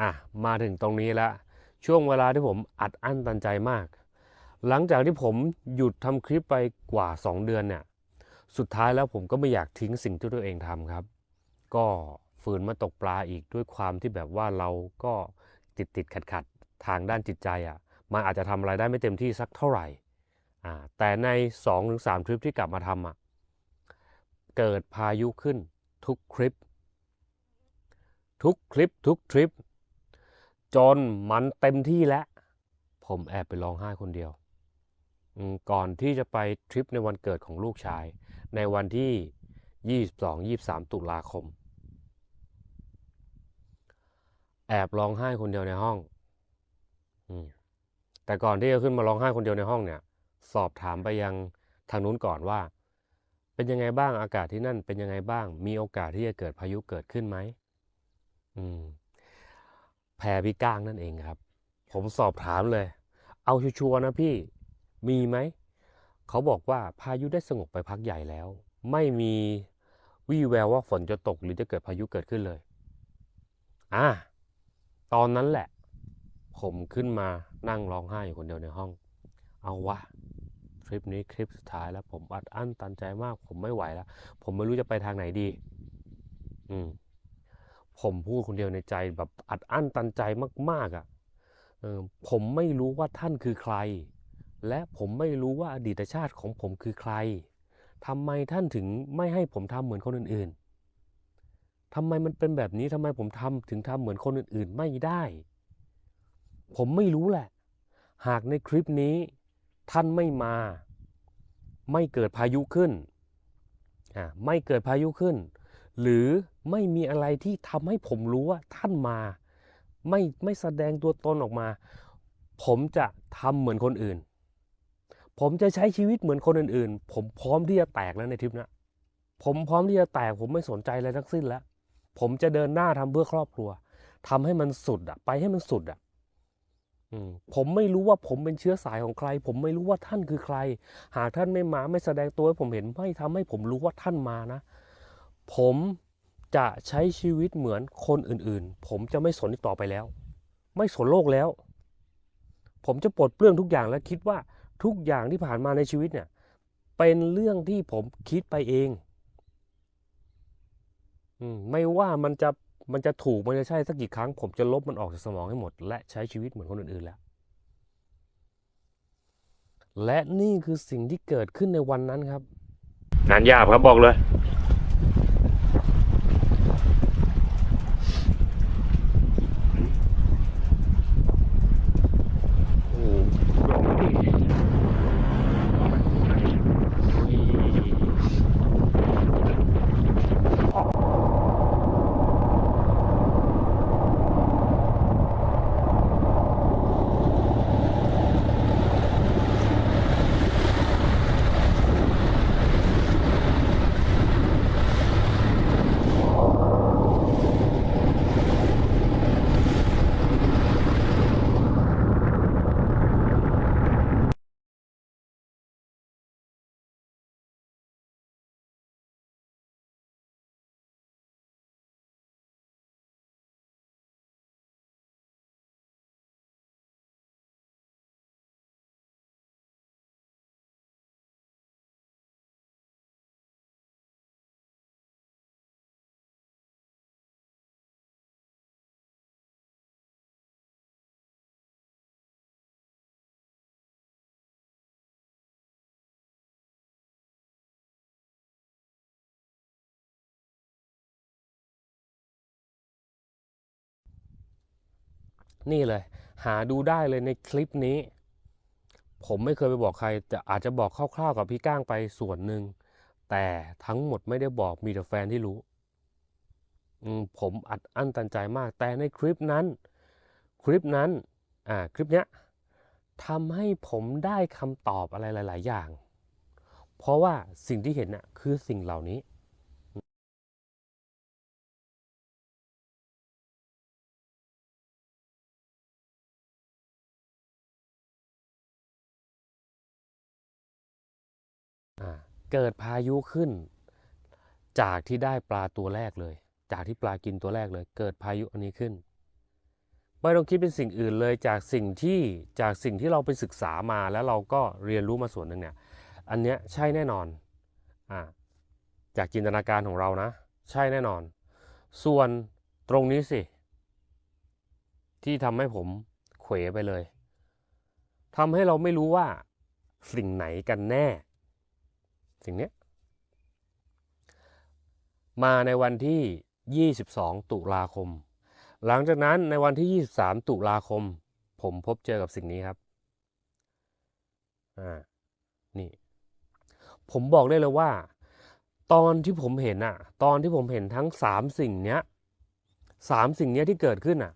อะมาถึงตรงนี้แล้วช่วงเวลาที่ผมอัดอั้นตันใจมาก หลังจากที่ผมหยุดทำคลิปไปกว่า 2 เดือนเนี่ยสุดท้ายแล้วผมก็ไม่อยากทิ้งสิ่งที่ตัวเองทำครับ ก็ฝืนมาตกปลาอีกด้วยความที่แบบว่าเราก็ติดติดขัดขัดทางด้านจิตใจอะมันอาจจะทำอะไรได้ไม่เต็มที่สักเท่าไหร่อ่าแต่ใน 2-3 ทริปที่กลับมาทำอะเกิดพายุขึ้นทุกคลิป ทุกคลิปทุกทริป จนมันเต็มที่แล้ว ผมแอบไปร้องไห้คนเดียว ก่อนที่จะไปทริปในวันเกิดของลูกชาย ในวันที่ 22-23 ตุลาคม แอบร้องไห้คนเดียวในห้องอแต่ก่อนที่จะขึ้นมาร้องไห้คนเดียวในห้องเนี่ย สอบถามไปยังทางนู้นก่อนว่า เป็นยังไงบ้างอากาศที่นั่นเป็นยังไงบ้าง มีโอกาสที่จะเกิดพายุเกิดขึ้นไหมอืม แพรพี่ก้างนั่นเองครับ ผมสอบถามเลย เอาชัวร์นะพี่มีไหม เขาบอกว่าพายุได้สงบไปพักใหญ่แล้ว ไม่มีวี่แววว่าฝนจะตกหรือจะเกิดพายุเกิดขึ้นเลย อะตอนนั้นแหละ ผมขึ้นมานั่งร้องไห้อยู่คนเดียวในห้อง เอาวะทริปนี้คลิปสุดท้ายแล้ว ผมอัดอั้นตันใจมาก ผมไม่ไหวแล้ว ผมไม่รู้จะไปทางไหนดี อืม ผมพูดคนเดียวในใจแบบอัดอั้นตันใจมาก ๆอะ่ะผมไม่รู้ว่าท่านคือใคร และผมไม่รู้ว่าอดีตชาติของผมคือใครทำไมท่านถึงไม่ให้ผมทำเหมือนคนอื่นๆทำไมมันเป็นแบบนี้ทำไมผมทำถึงทำเหมือนคนอื่นๆไม่ได้ ผมไม่รู้แหละ หากในคลิปนี้ท่านไม่มา ไม่เกิดพายุขึ้นอ่าไม่เกิดพายุขึ้น หรือไม่มีอะไรที่ทำให้ผมรู้ว่าท่านมา ไม่ไม่แสดงตัวตนออกมา ผมจะทำเหมือนคนอื่น ผมจะใช้ชีวิตเหมือนคนอื่นๆ ผมพร้อมที่จะแตกแล้วในทริปนะผมพร้อมที่จะแตกผมไม่สนใจอะไรทั้งสิ้นแล้ว ผมจะเดินหน้าทำเพื่อครอบครัวทำให้มันสุดอะไปให้มันสุดอะอผมไม่รู้ว่าผมเป็นเชื้อสายของใคร ผมไม่รู้ว่าท่านคือใคร หากท่านไม่มาไม่แสดงตัวให้ผมเห็นไม่ทำให้ผมรู้ว่าท่านมานะ ผมจะใช้ชีวิตเหมือนคนอื่นๆ ผมจะไม่สนอีกต่อไปแล้ว ไม่สนโลกแล้ว ผมจะปลดเปลื้องทุกอย่างและคิดว่าทุกอย่างที่ผ่านมาในชีวิตเนี่ย เป็นเรื่องที่ผมคิดไปเองอมไม่ว่ามันจะมันจะถูกมันจะใช่สักกี่ครั้ง ผมจะลบมันออกจากสมองให้หมด และใช้ชีวิตเหมือนคนอื่นๆแล้ว และนี่คือสิ่งที่เกิดขึ้นในวันนั้นครับ งานยากครับบอกเลย นี่เลย หาดูได้เลยในคลิปนี้ ผมไม่เคยไปบอกใคร แต่อาจจะบอกคร่าวๆกับพี่ก้างไปส่วนหนึ่ง แต่ทั้งหมดไม่ได้บอกมีแต่แฟนที่รู้ ผมอัดอั้นตันใจมาก แต่ในคลิปนั้น คลิปนั้น อ่า คลิปเนี้ยทำให้ผมได้คำตอบอะไรหลาย ๆ อย่าง เพราะว่าสิ่งที่เห็นน่ะคือสิ่งเหล่านี้ เกิดพายุขึ้น จากที่ได้ปลาตัวแรกเลย จากที่ปลากินตัวแรกเลย เกิดพายุอันนี้ขึ้นไม่ต้องคิดเป็นสิ่งอื่นเลยจากสิ่งที่จากสิ่งที่เราไปศึกษามาแล้วเราก็เรียนรู้มาส่วนหนึ่งเนี่ยอันเนี้ยใช่แน่นอนอ่าจากจินตนาการของเรานะ ใช่แน่นอน ส่วนตรงนี้สิ ที่ทำให้ผมเขวไปเลยทำให้เราไม่รู้ว่าสิ่งไหนกันแน่ สิ่งนี้มาในวันที่ 22 ตุลาคม หลังจากนั้นในวันที่ 23 ตุลาคม ผมพบเจอกับสิ่งนี้ครับอ่านี่ ผมบอกได้เลยว่า ตอนที่ผมเห็นอะตอนที่ผมเห็นทั้งสามสิ่งเนี้ยสามสิ่งนี้ที่เกิดขึ้นอะ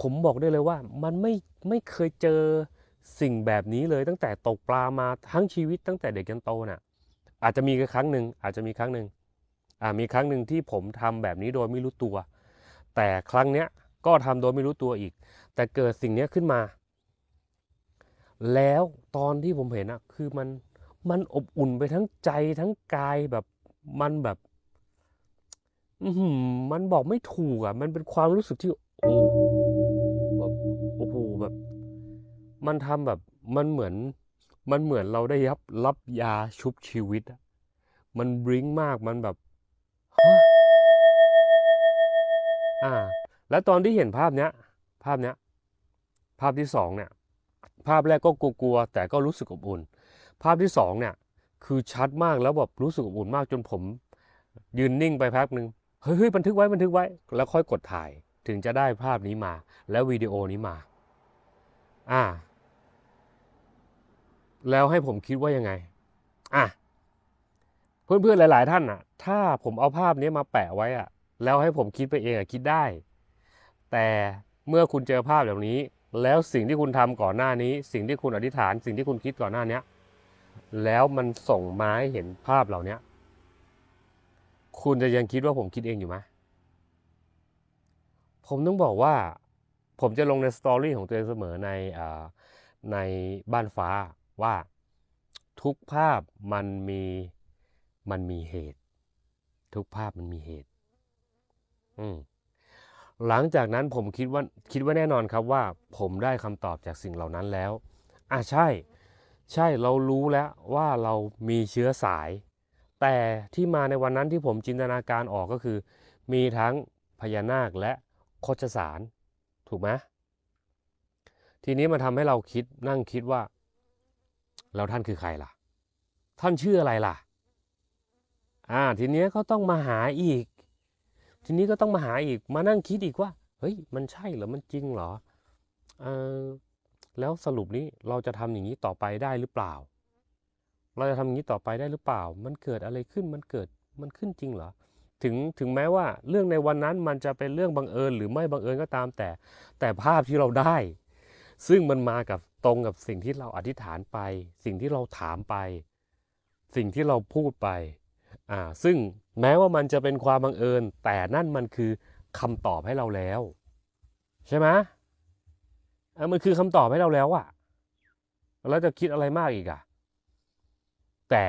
ผมบอกได้เลยว่ามันไม่ไม่เคยเจอสิ่งแบบนี้เลยตั้งแต่ตกปลามาทั้งชีวิตตั้งแต่เด็กจนโตน่ะ อาจจะมีแค่ครั้งหนึ่งอาจจะมีครั้งหนึ่งมีครั้งหนึ่งที่ผมทำแบบนี้โดยไม่รู้ตัว แต่ครั้งเนี้ยก็ทำโดยไม่รู้ตัวอีก แต่เกิดสิ่งเนี้ยขึ้นมา แล้วตอนที่ผมเห็นอะคือมันมันอบอุ่นไปทั้งใจทั้งกายแบบมันแบบมันบอกไม่ถูกอะมันเป็นความรู้สึกที่ โอ้แบบโอ้โหแบบ มันทำแบบมันเหมือน มันเหมือนเราได้รับรับยาชุบชีวิต มันบริ้งมากมันแบบฮะอ่า แล้วตอนที่เห็นภาพเนี้ย ภาพเนี้ย ภาพที่สองเนี่ย ภาพแรกก็กลัวๆแต่ก็รู้สึกอบอุ่น ภาพที่สองเนี่ย คือชัดมากแล้วแบบรู้สึกอบอุ่นมากจนผม ยืนนิ่งไปแป๊บหนึ่งเฮ้ยเฮ้ยบันทึกไว้บันทึกไว้ แล้วค่อยกดถ่าย ถึงจะได้ภาพนี้มา แล้ววิดีโอนี้มา อ่า แล้วให้ผมคิดว่ายังไงอะเพื่อนๆหลาย ๆ ท่านอะ ถ้าผมเอาภาพนี้มาแปะไว้อะ แล้วให้ผมคิดไปเองอะคิดได้ แต่เมื่อคุณเจอภาพแบบนี้ แล้วสิ่งที่คุณทำก่อนหน้านี้ สิ่งที่คุณอธิษฐาน สิ่งที่คุณคิดก่อนหน้าเนี้ยแล้วมันส่งมาให้เห็นภาพเหล่าเนี้ยคุณจะยังคิดว่าผมคิดเองอยู่ไหมผมต้องบอกว่า ผมจะลงในสตอรี่ของตัวเองเสมอในอในบ้านฟ้า ว่าทุกภาพมันมีมันมีเหตุ ทุกภาพมันมีเหตุ อืมหลังจากนั้นผมคิดว่าคิดว่าแน่นอนครับว่า ผมได้คำตอบจากสิ่งเหล่านั้นแล้วอะใช่ ใช่เรารู้แล้วว่าเรามีเชื้อสาย แต่ที่มาในวันนั้นที่ผมจินตนาการออกก็คือ มีทั้งพญานาคและโคชสาร ถูกไหมทีนี้มันทำให้เราคิดนั่งคิดว่า แล้วท่านคือใครล่ะ ท่านชื่ออะไรล่ะ อ่า ทีเนี้ยก็ต้องมาหาอีก ทีนี้ก็ต้องมาหาอีก มานั่งคิดอีกว่า เฮ้ย มันใช่เหรอ มันจริงเหรอเออแล้วสรุปนี้เราจะทำอย่างนี้ต่อไปได้หรือเปล่า เราจะทำอย่างนี้ต่อไปได้หรือเปล่า มันเกิดอะไรขึ้น มันเกิด มันขึ้นจริงเหรอ ถึง ถึงแม้ว่าเรื่องในวันนั้นมันจะเป็นเรื่องบังเอิญหรือไม่บังเอิญก็ตามแต่ แต่ภาพที่เราได้ ซึ่งมันมากับ ตรงกับสิ่งที่เราอธิษฐานไป สิ่งที่เราถามไป สิ่งที่เราพูดไปอ่าซึ่งแม้ว่ามันจะเป็นความบังเอิญ แต่นั่นมันคือคำตอบให้เราแล้ว ใช่ไหมอ่ามันคือคำตอบให้เราแล้วอะแล้วจะคิดอะไรมากอีกอะแต่